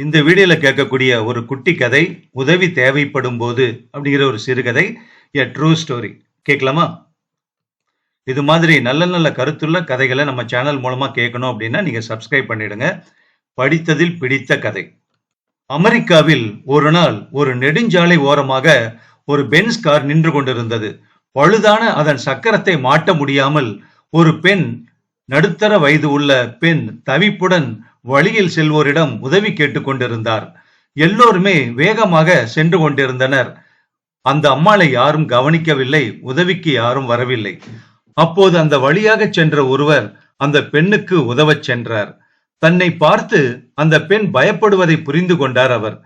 இந்த வீடியோல கேட்கக்கூடிய ஒரு குட்டி கதை உதவி தேவைப்படும் போது அப்படிங்கிற ஒரு சிறுகதை எ ட்ரூ ஸ்டோரி கேட்கலாமா? இது மாதிரி நல்ல நல்ல கருத்துள்ள கதைகளை நம்ம சேனல் மூலமா கேட்கணும் அப்படின்னா நீங்க சப்ஸ்கிரைப் பண்ணிடுங்க. படித்ததில் பிடித்த கதை. அமெரிக்காவில் ஒரு நாள் ஒரு நெடுஞ்சாலை ஓரமாக ஒரு பென்ஸ் கார் நின்று கொண்டிருந்தது. பழுதான அதன் சக்கரத்தை மாட்ட முடியாமல் ஒரு பெண் நடுத்தர வயது உள்ள பெண் தவிப்புடன் வழியில் செல்வோரிடம் உதவி கேட்டுக்கொண்டிருந்தார் எல்லோருமே வேகமாக சென்று கொண்டிருந்தனர். அந்த அம்மாளை யாரும் கவனிக்கவில்லை உதவிக்கு யாரும் வரவில்லை. அப்போது அந்த வழியாக சென்ற ஒருவர் அந்த பெண்ணுக்கு உதவச் சென்றார். தன்னை பார்த்து அந்த பெண் பயப்படுவதை புரிந்து கொண்டார் அவர்.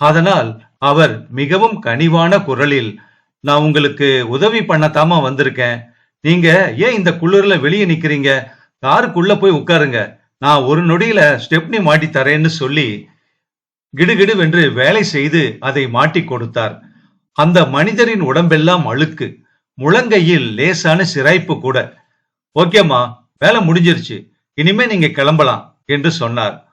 அதனால் அவர் மிகவும் கனிவான குரலில் நான் உங்களுக்கு உதவி பண்ணத்தாமா வந்திருக்கேன். நீங்க ஏன் இந்த குளிர்ல வெளியே நிக்கிறீங்க? காருக்குள்ள போய் உட்காருங்க. நான் ஒரு நொடியில ஸ்டெப்னி மாட்டி தரேன்னு சொல்லி கிடுகிடுவென்று வேலை செய்து அதை மாட்டி கொடுத்தார். அந்த மனிதரின் உடம்பெல்லாம் அழுக்கு. முழங்கையில் லேசான சிராய்ப்பு கூட. ஓகேம்மா வேலை முடிஞ்சிருச்சு. இனிமே நீங்க கிளம்பலாம் என்று சொன்னார்.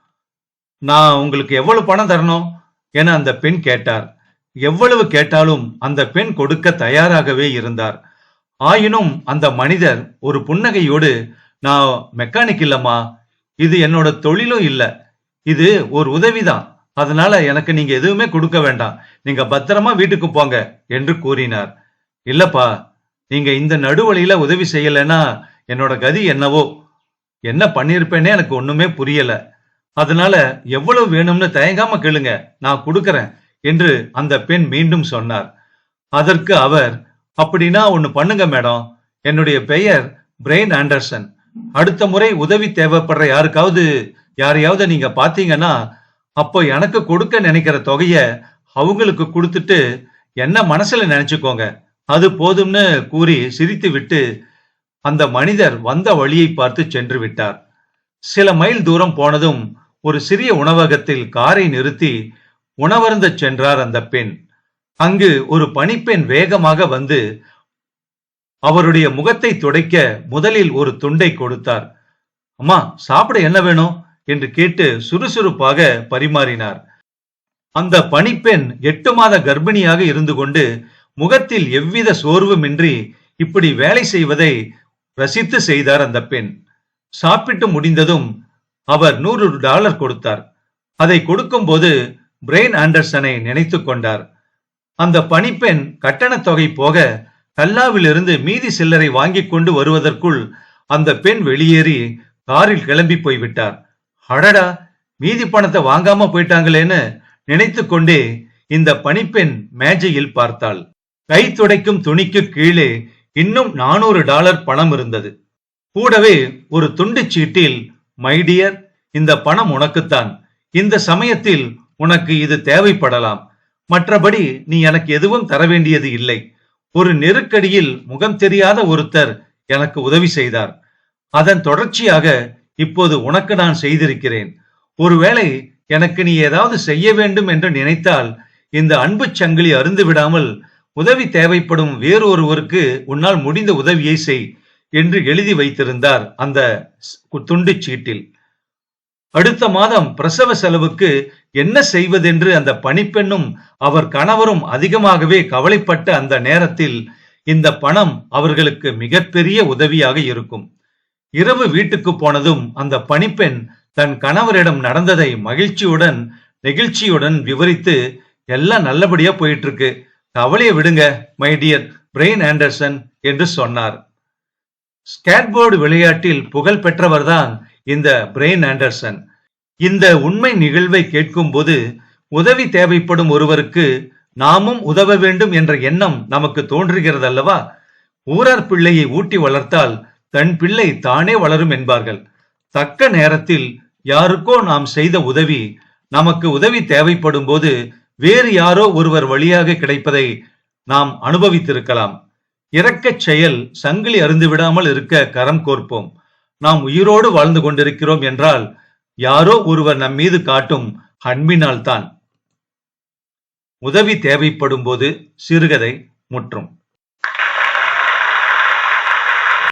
நான் உங்களுக்கு எவ்வளவு பணம் தரணும்? என அந்த பெண் கேட்டார். எவ்வளவு கேட்டாலும் அந்த பெண் கொடுக்க தயாராகவே இருந்தார். ஆயினும் அந்த மனிதர் ஒரு புன்னகையோடு நான் மெக்கானிக் இல்லம்மா. இது என்னோட தொழிலும் இல்லை. இது ஒரு உதவிதான். அதனால எனக்கு நீங்க எதுவுமே கொடுக்க வேண்டாம். நீங்க பத்திரமா வீட்டுக்கு போங்க என்று கூறினார். இல்லப்பா நீங்க இந்த நடுவழியில உதவி செய்யலைன்னா என்னோட கதி என்னவோ? என்ன பண்ணிருப்பேனே எனக்கு ஒண்ணுமே புரியல. அதனால எவ்வளவு வேணும்னு தயங்காம கேளுங்க நான் கொடுக்கறேன் என்று அந்த பெண் மீண்டும் சொன்னார். அதற்கு அவர் அப்படின்னா ஒன்னு பண்ணுங்க மேடம். என்னுடைய பெயர் பிரெயின் ஆண்டர்சன். அடுத்த முறை உதவி தேவைப்படுற யாருக்காவது யாரையாவது நீங்க பாத்தீங்கன்னா அப்போ எனக்கு கொடுக்க நினைக்கிற தொகைய அவங்களுக்கு கொடுத்துட்டு என்ன மனசுல நினைச்சுக்கோங்க. அது போதும்னு கூறி சிரித்து விட்டு அந்த மனிதர் வந்த வழியை பார்த்து சென்று விட்டார். சில மைல் தூரம் போனதும் ஒரு சிறிய உணவகத்தில் காரை நிறுத்தி உணவருந்த சென்றார் அந்த பெண். அங்கு ஒரு பணிப்பெண் வேகமாக வந்து அவருடைய முகத்தை துடைக்க முதலில் ஒரு துண்டை கொடுத்தார். அம்மா சாப்பிட என்ன வேணும்? என்று கேட்டு சுறுசுறுப்பாக பரிமாறினார். அந்த பணிப்பெண் எட்டு மாத கர்ப்பிணியாக இருந்து கொண்டு முகத்தில் எவ்வித சோர்வுமின்றி இப்படி வேலை செய்வதை ரசித்து செய்தார் அந்த பெண். சாப்பிட்டு முடிந்ததும் அவர் நூறு டாலர் கொடுத்தார். அதை கொடுக்கும்போது பிரெயின் ஆண்டர்சனை நினைத்து கொண்டார். அந்த பணிப்பெண் கட்டணத் தொகை போக கல்லாவிலிருந்து மீதி சில்லறை வாங்கி கொண்டு வருவதற்குள் அந்த பெண் வெளியேறி காரில் கிளம்பி போய்விட்டார். அடடா மீதி பணத்தை வாங்காம போயிட்டாங்களேன்னு நினைத்து கொண்டே இந்த பணிப்பெண் மேஜையில் பார்த்தாள். கை துடைக்கும் துணிக்கு கீழே இன்னும் நானூறு டாலர் பணம் இருந்தது. கூடவே ஒரு துண்டு சீட்டில் மைடியர் இந்த பணம் உனக்குத்தான். இந்த சமயத்தில் உனக்கு இது தேவைப்படலாம். மற்றபடி நீ எனக்கு எதுவும் தர வேண்டியது இல்லை. ஒரு நெருக்கடியில் முகம் தெரியாத ஒருத்தர் எனக்கு உதவி செய்தார். அதன் தொடர்ச்சியாக இப்போது உனக்கு நான் செய்திருக்கிறேன். ஒருவேளை எனக்கு நீ ஏதாவது செய்ய வேண்டும் என்று நினைத்தால் இந்த அன்பு சங்கிலி அருந்து விடாமல் உதவி தேவைப்படும் வேறொருவருக்கு உன்னால் முடிந்த உதவியை செய் என்று எழுதி வைத்திருந்தார் அந்த துண்டு சீட்டில். அடுத்த மாதம் பிரசவ செலவுக்கு என்ன செய்வதென்று அந்த பணிப்பெண்ணும் அவர் கணவரும் அதிகமாகவே கவலைப்பட்ட அந்த நேரத்தில் இந்த பணம் அவர்களுக்கு மிகப்பெரிய உதவியாக இருக்கும். இரவு வீட்டுக்கு போனதும் அந்த பணிப்பெண் தன் கணவரிடம் நடந்ததை மகிழ்ச்சியுடன் நெகிழ்ச்சியுடன் விவரித்து எல்லாம் நல்லபடியா போயிட்டு இருக்கு கவலையை விடுங்க மை டியர் பிரெயின் ஆண்டர்சன் என்று சொன்னார். ஸ்கேட்போர்டு விளையாட்டில் புகழ் பெற்றவர்தான் இந்த பிரெயின் ஆண்டர்சன். இந்த உண்மை நிகழ்வை கேட்கும் போது உதவி தேவைப்படும் ஒருவருக்கு நாமும் உதவ வேண்டும் என்ற எண்ணம் நமக்கு தோன்றுகிறது அல்லவா ஊரார் பிள்ளையை ஊட்டி வளர்த்தால் தன் பிள்ளை தானே வளரும் என்பார்கள். தக்க நேரத்தில் யாருக்கோ நாம் செய்த உதவி நமக்கு உதவி தேவைப்படும் போது வேறு யாரோ ஒருவர் வழியாக கிடைப்பதை நாம் அனுபவித்திருக்கலாம். இரக்கச் செயல் சங்கிலி அருந்து விடாமல் இருக்க கரம் கோர்ப்போம். நாம் உயிரோடு வாழ்ந்து கொண்டிருக்கிறோம் என்றால் யாரோ ஒருவர் நம் மீது காட்டும் அன்பினால்தான். உதவி தேவைப்படும் போது சிறுகதை முற்றும்.